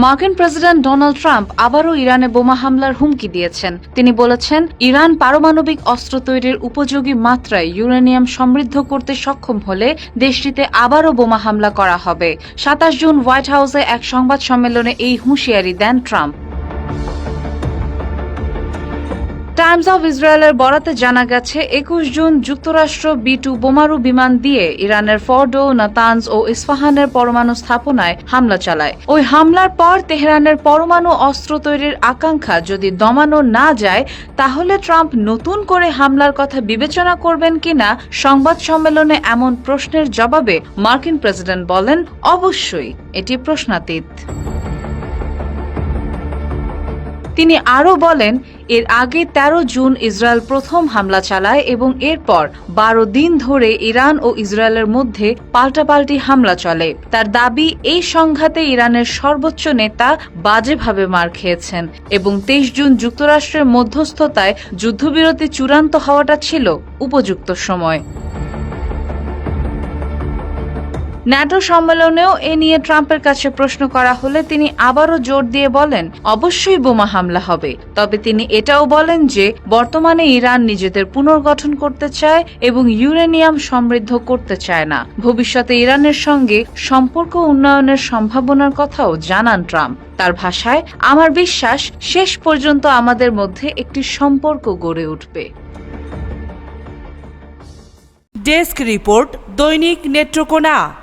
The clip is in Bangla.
মার্কিন প্রেসিডেন্ট ডোনাল্ড ট্রাম্প আবারও ইরানে বোমা হামলার হুমকি দিয়েছেন। তিনি বলেছেন, ইরান পারমাণবিক অস্ত্র তৈরির উপযোগী মাত্রায় ইউরেনিয়াম সমৃদ্ধ করতে সক্ষম হলে দেশটিতে আবারও বোমা হামলা করা হবে। সাতাশ জুন হোয়াইট হাউসে এক সংবাদ সম্মেলনে এই হুঁশিয়ারি দেন ট্রাম্প। টাইমস অফ ইসরায়েলের বরাতে জানা গেছে, একুশ জুন যুক্তরাষ্ট্র বি টু বোমারু বিমান দিয়ে ইরানের ফর্ডো, নাতানজ ও ইস্পাহানের পরমাণু স্থাপনায় হামলা চালায়। ওই হামলার পর তেহরানের পরমাণু অস্ত্র তৈরির আকাঙ্ক্ষা যদি দমানো না যায়, তাহলে ট্রাম্প নতুন করে হামলার কথা বিবেচনা করবেন কিনা সংবাদ সম্মেলনে এমন প্রশ্নের জবাবে মার্কিন প্রেসিডেন্ট বলেন, অবশ্যই এটি প্রশ্নাতীত। তিনি আরও বলেন, এর আগে ১৩ জুন ইসরায়েল প্রথম হামলা চালায় এবং এরপর বারো দিন ধরে ইরান ও ইসরায়েলের মধ্যে পাল্টাপাল্টি হামলা চলে। তার দাবি, এই সংঘাতে ইরানের সর্বোচ্চ নেতা বাজেভাবে মার খেয়েছেন এবং তেইশ জুন যুক্তরাষ্ট্রের মধ্যস্থতায় যুদ্ধবিরতি চূড়ান্ত হওয়াটা ছিল উপযুক্ত সময়। ন্যাটো সম্মেলনেও এ নিয়ে ট্রাম্পের কাছে প্রশ্ন করা হলে তিনি আবারও জোর দিয়ে বলেন, অবশ্যই বোমা হামলা হবে। তবে তিনি এটাও বলেন যে, বর্তমানে ইরান নিজেদের পুনর্গঠন করতে চায় এবং ইউরেনিয়াম সমৃদ্ধ করতে চায় না। ভবিষ্যতে ইরানের সঙ্গে সম্পর্ক উন্নয়নের সম্ভাবনার কথাও জানান ট্রাম্প। তার ভাষায়, আমার বিশ্বাস, শেষ পর্যন্ত আমাদের মধ্যে একটি সম্পর্ক গড়ে উঠবে। ডেস্ক রিপোর্ট, দৈনিক নেত্রকোনা।